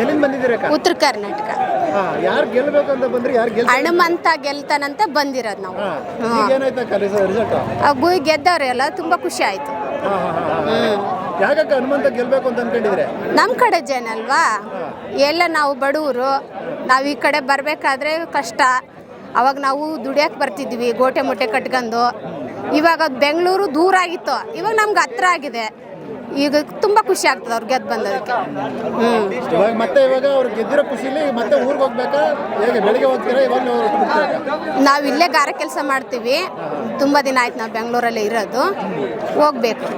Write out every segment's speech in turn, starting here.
ಎಲ್ಲಿಂದ ಬಂದಿದ್ದೀರಕ್ಕ ಉತ್ತರ ಕರ್ನಾಟಕ. ಹಾ ಯಾರು ಗೆಲ್ಬೇಕು ಅಂತ ಬಂದ್ರೆ ಯಾರು ಗೆಲ್ ಹನುಮಂತ ಗೆಲ್ತಾನಂತ ಬಂದಿರೋದು ನಾವು. ಹಾ ಈಗ ರಿಸಲ್ಟ್ ಗೆದ್ದವ್ರೆ ಎಲ್ಲ ತುಂಬಾ ಖುಷಿ ಆಯಿತು. ನಮ್ ಹಾ ಹಾ ಹಾ. ಯಾಕಕ್ಕ ಹನುಮಂತ ಗೆಲ್ಬೇಕು ಅಂತ ಅನ್ಕೊಂಡಿದ್ರೆ ನಮ್ಮ ಕಡೆ ಜನ ಅಲ್ವಾ? ಎಲ್ಲ ನಾವು ಬಡವರು ನಾವು ಈ ಕಡೆ ಬರಬೇಕಾದ್ರೆ ಕಷ್ಟ. ಅವಾಗ ನಾವು ದುಡಿಯಕ್ಕೆ ಬರ್ತಿದ್ವಿ ಗೋಟೆ ಮೊಟ್ಟೆ ಕಟ್ಕೊಂಡು. ಇವಾಗ ಅದು ಬೆಂಗಳೂರು ದೂರ ಆಗಿತ್ತು. ಇವಾಗ ನಮ್ಗೆ ಹತ್ರ ಆಗಿದೆ. ಈಗ ತುಂಬ ಖುಷಿ ಆಗ್ತದೆ ಅವ್ರು ಗೆದ್ದು ಬಂದದಕ್ಕೆ ಹ್ಞೂ ಇವಾಗ ಮತ್ತೆ ಇವಾಗ ಅವ್ರು ಗೆದ್ದಿರೋ ಖುಷಿಲಿ ಮತ್ತೆ ಊರಿಗೆ ಹೋಗ್ಬೇಕಾ? ಹೇಗೆ ಬೆಳಿಗ್ಗೆ ಹೋಗ್ತೀರಾ ಇವಾಗ ನಾವು ಇಲ್ಲೇ ಗಾರ ಕೆಲಸ ಮಾಡ್ತೀವಿ. ತುಂಬ ದಿನ ಆಯ್ತು ನಾವು ಬೆಂಗಳೂರಲ್ಲೇ ಇರೋದು. ಹೋಗ್ಬೇಕು.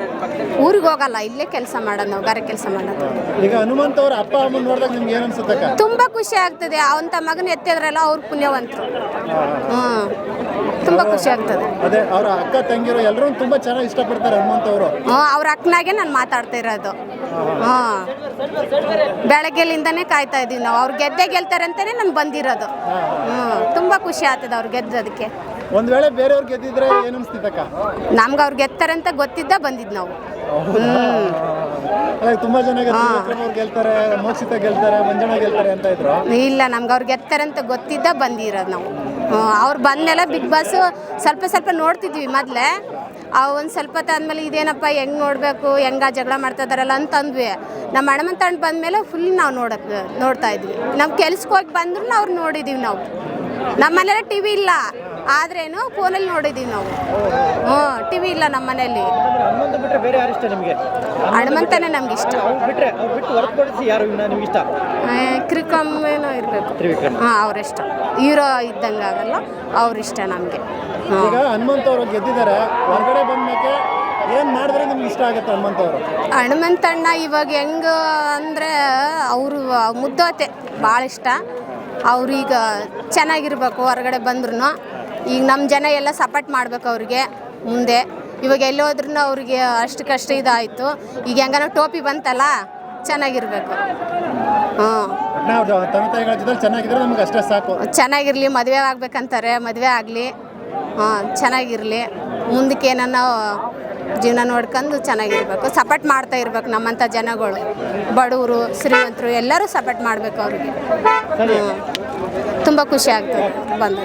ಊರಿಗೆ ಹೋಗಲ್ಲ ಇಲ್ಲೇ ಕೆಲಸ ಮಾಡೋದು ನಾವು ಗಾರೆ ಕೆಲಸ ಮಾಡೋದು. ಈಗ ಹನುಮಂತ ಅವ್ರ ಅಪ್ಪ ಅಮ್ಮನ ನೋಡಿದಾಗ ನಿಮ್ಗೆ ಏನ್ ಅನ್ಸುತ್ತಕ್ಕ ತುಂಬ ಖುಷಿ ಆಗ್ತದೆ. ಅವಂತ ಮಗನ ಎತ್ತಿದ್ರಲ್ಲ ಅವ್ರ ಪುಣ್ಯವಂತರು. ಹ್ಞೂ ತುಂಬ ಖುಷಿ ಆಗ್ತದೆ. ಅದೇ ಅವ್ರ ಅಕ್ಕ ತಂಗಿರು ಎಲ್ಲರೂ ತುಂಬಾ ಚೆನ್ನಾಗಿ ಇಷ್ಟಪಡ್ತಾರೆ ಹನುಮಂತ ಅವರು. ಹ್ಞೂ ಅವ್ರ ಅಕ್ಕನಾಗೆ ನಾನು ಮಾತಾಡ್ತಾ ಇರೋದು. ಹಾ. ಬೆಳಗ್ಗೆಲಿಂದನೇ ಕಾಯ್ತಾ ಇದೀವಿ ನಾವು. ಅವ್ರು ಗೆದ್ದೆ ಗೆಲ್ತಾರೆ ಅಂತಾನೆ ನಮ್ಗೆ ಬಂದಿರೋದು. ಹ್ಞೂ ತುಂಬ ಖುಷಿ ಆಗ್ತದೆ ಅವ್ರು ಗೆದ್ದದಕ್ಕೆ. ಒಂದ್ ವೇಳೆ ಬೇರೆಯವ್ರು ಗೆದ್ದಿದ್ರೆ ಏನು ಅನ್ಸ್ತಿದ್ದಕ್ಕ ನಮ್ಗೆ ಅವ್ರು ಗೆತ್ತಾರೆ ಅಂತ ಗೊತ್ತಿದ್ದ ಬಂದಿದ್ದು ನಾವು. ತುಂಬಾ ಜನ ಅವ್ರು ಗೆಲ್ತಾರೆ ಮೋಕ್ಷಿತ ಗೆಲ್ತಾರೆ ಮಂಜಣ್ಣ ಗೆಲ್ತಾರೆ ಅಂತ ಇದ್ರು. ಇಲ್ಲ ನಮ್ಗೆ ಅವ್ರು ಗೆತ್ತಾರೆ ಅಂತ ಗೊತ್ತಿದ್ದ ಬಂದಿರೋದು ನಾವು. ಅವ್ರು ಬಂದಮೇಲೆ ಬಿಗ್ ಬಾಸ್ ಸ್ವಲ್ಪ ಸ್ವಲ್ಪ ನೋಡ್ತಿದ್ವಿ ಮೊದಲೇ. ಅವು ಒಂದು ಸ್ವಲ್ಪ ಆದಮೇಲೆ ಇದೇನಪ್ಪ ಹೆಂಗೆ ನೋಡಬೇಕು, ಹೆಂಗ ಜಗಳ ಮಾಡ್ತಾ ಇದಾರಲ್ಲ ಅಂತ ಅಂದ್ವಿ ನಮ್ಮ ಹನುಮಂತ ತಂಡ ಬಂದಮೇಲೆ ಫುಲ್ ನಾವು ನೋಡ ನೋಡ್ತಾ ಇದ್ವಿ. ನಮ್ಮ ಕೆಲ್ಸಕ್ಕೆ ಹೋಗಿ ಬಂದ್ರು ಅವ್ರು ನೋಡಿದ್ದೀವಿ ನಾವು. ನಮ್ಮ ಮನೇಲಿ ಟಿ ಇಲ್ಲ. ಆದ್ರೇನು ಫೋನಲ್ಲಿ ನೋಡಿದೀವಿ ನಾವು. ಹ್ಞೂ ಟಿವಿ ಇಲ್ಲ ನಮ್ಮ ಮನೆಯಲ್ಲಿ. ಹನುಮಂತ ಬಿಟ್ರೆ ಬೇರೆ ಯಾರು ಇಷ್ಟ ನಿಮಗೆ? ಹನುಮಂತನೇ ನಮ್ಗೆ ಇಷ್ಟ. ಅವ್ರು ಬಿಟ್ರೆ ಅವ್ರು ಬಿಟ್ಟು ಹೊರತುಪಡಿಸಿ ಯಾರು ಇನ್ನ ನಿಮ್ಗೆ ಇಷ್ಟ? ಕ್ರಿಕಮ್ಮೇನೋ ಇರಬೇಕು. ತ್ರಿವಿಕ್ರಮ್. ಹಾಂ ಅವರಿಷ್ಟ ಹೀರೋ ಇದ್ದಂಗೆ ಆಗಲ್ಲ ಅವ್ರಿಷ್ಟ ನಮಗೆ. ಈಗ ಹನುಮಂತ ಅವರು ಗೆದ್ದಿದ್ದಾರೆ ಹೊರಗಡೆ ಬಂದ್ಮೇಲೆ ಏನ್ ಮಾಡಿದ್ರೆ ನಿಮ್ಗೆ ಇಷ್ಟ ಆಗುತ್ತೆ ಹನುಮಂತ ಅವರು? ಹನುಮಂತಣ್ಣ ಇವಾಗ ಹೆಂಗ ಅಂದರೆ ಅವರು ಮುದ್ದೋತೆ ಭಾಳ ಇಷ್ಟ. ಅವ್ರೀಗ ಚೆನ್ನಾಗಿರ್ಬೇಕು ಹೊರಗಡೆ ಬಂದ್ರು ಈಗ ನಮ್ಮ ಜನ ಎಲ್ಲ ಸಪೋರ್ಟ್ ಮಾಡ್ಬೇಕು ಅವ್ರಿಗೆ ಮುಂದೆ. ಇವಾಗ ಎಲ್ಲೋದ್ರೂ ಅವ್ರಿಗೆ ಅಷ್ಟು ಕಷ್ಟ ಇದಾಯಿತು. ಈಗ ಹೆಂಗನ ಟೋಪಿ ಬಂತಲ್ಲ ಚೆನ್ನಾಗಿರ್ಬೇಕು. ಹ್ಞೂ ಸಾಕು. ಚೆನ್ನಾಗಿರಲಿ ಮದುವೆ ಆಗ್ಬೇಕಂತಾರೆ ಮದುವೆ ಆಗಲಿ. ಹಾಂ ಚೆನ್ನಾಗಿರಲಿ. ಮುಂದಕ್ಕೆ ಏನನ್ನ ಜೀವನ ನೋಡ್ಕೊಂಡು ಚೆನ್ನಾಗಿರ್ಬೇಕು. ಸಪೋರ್ಟ್ ಮಾಡ್ತಾ ಇರ್ಬೇಕು ನಮ್ಮಂಥ ಜನಗಳು. ಬಡವರು ಶ್ರೀಮಂತರು ಎಲ್ಲರೂ ಸಪೋರ್ಟ್ ಮಾಡಬೇಕು ಅವ್ರಿಗೆ. ತುಂಬ ಖುಷಿ ಆಗ್ತದೆ ಬಂದು